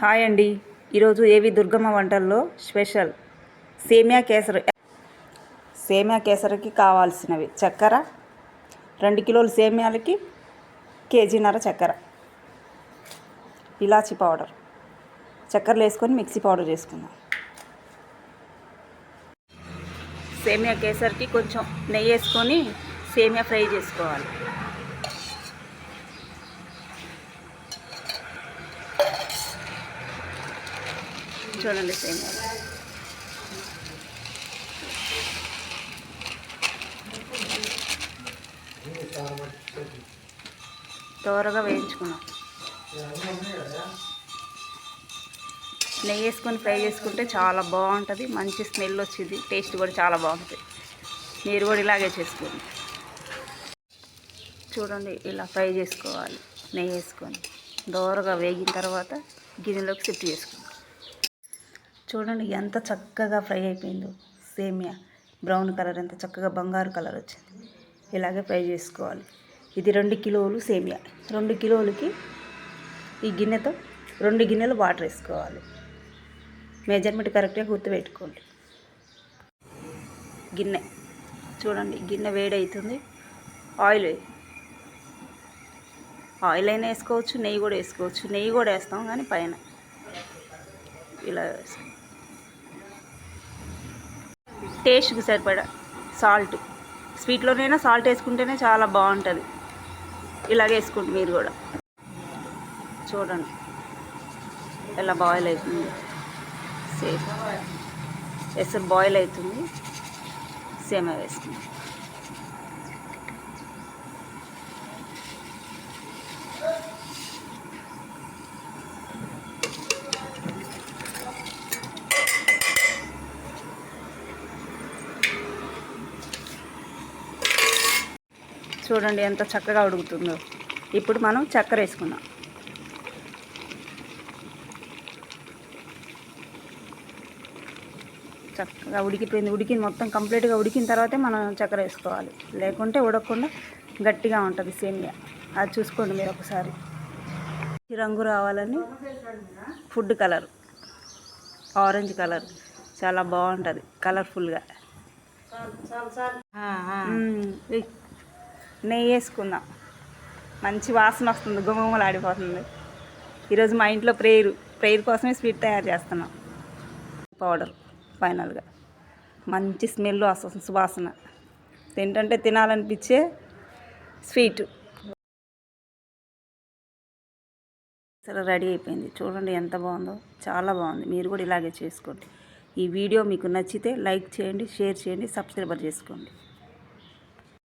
Hi అండి. ఈరోజు ఏవి దుర్గమ్మ వంటల్లో స్పెషల్? సేమియా కేసరి. సేమియా కేసరికి కావాల్సినవి చక్కెర రెండు కిలోలు సేమియాలకి కేజీన్నర చక్కెర. ఇలాచి పౌడర్. చక్కెరలు వేసుకొని మిక్సీ పౌడర్ చేసుకుందాం. సేమియా కేసరికి కొంచెం నెయ్యి వేసుకొని సేమియా ఫ్రై చేసుకోవాలి. చూడండి సేమియా త్వరగా వేయించుకున్నాం. నెయ్యి వేసుకొని ఫ్రై చేసుకుంటే చాలా బాగుంటుంది. మంచి స్మెల్ వచ్చింది. టేస్ట్ కూడా చాలా బాగుంటుంది మీరు కూడా ఇలాగే చేసుకోండి. చూడండి ఇలా ఫ్రై చేసుకోవాలి. నెయ్యి వేసుకొని దోరగా వేగిన తర్వాత గిన్నెలోకి షిఫ్ట్ చేసుకోండి చూడండి ఎంత చక్కగా ఫ్రై అయిపోయిందో. సేమియా బ్రౌన్ కలర్ ఎంత చక్కగా బంగారు కలర్ వచ్చింది. ఇలాగే ఫ్రై చేసుకోవాలి. ఇది రెండు కిలోలు సేమియా. రెండు కిలోలకి ఈ గిన్నెతో రెండు గిన్నెలు వాటర్ వేసుకోవాలి. మెజర్మెంట్ కరెక్ట్గా గుర్తుపెట్టుకోండి. గిన్నె. చూడండి గిన్నె వేడి అవుతుంది ఆయిల్ ఆయిల్ అయినా వేసుకోవచ్చు నెయ్యి కూడా వేసుకోవచ్చు. నెయ్యి కూడా వేస్తాం కానీ పైన. ఇలా వేస్తాం. టేస్ట్కి సరిపడా సాల్ట్. స్వీట్లోనైనా సాల్ట్ వేసుకుంటేనే చాలా బాగుంటుంది. ఇలాగే వేసుకోండి మీరు కూడా. చూడండి. ఎలా బాయిల్ అవుతుంది. సేమ్. ఎసరు బాయిల్ అవుతుంది. సేమ్ వేసుకుంది. చూడండి ఎంత చక్కగా ఉడుకుతుందో. ఇప్పుడు మనం చక్కెర వేసుకుందాం. చక్కగా ఉడికిపోయింది. ఉడికింది మొత్తం కంప్లీట్గా ఉడికిన తర్వాతే మనం చక్కెర వేసుకోవాలి. లేకుంటే ఉడకకుండా గట్టిగా ఉంటుంది సేమియా. అది చూసుకోండి మీరు ఒకసారి. రంగు రావాలని ఫుడ్ కలర్. Orange colour. చాలా బాగుంటుంది. కలర్ఫుల్గా. నెయ్యి వేసుకుందాం. మంచి వాసన వస్తుంది గుమగుమలు ఆడిపోతుంది ఈరోజు మా ఇంట్లో ప్రేయర్. ప్రేయర్ కోసమే స్వీట్ తయారు చేస్తున్నాం. పౌడర్ ఫైనల్గా. మంచి స్మెల్ వస్తుంది సువాసన. తింటుంటే తినాలనిపించే స్వీట్. సరే రెడీ అయిపోయింది. చూడండి ఎంత బాగుందో. చాలా బాగుంది. మీరు కూడా ఇలాగే చేసుకోండి. ఈ వీడియో మీకు నచ్చితే లైక్ చేయండి షేర్ చేయండి సబ్స్క్రైబర్ చేసుకోండి.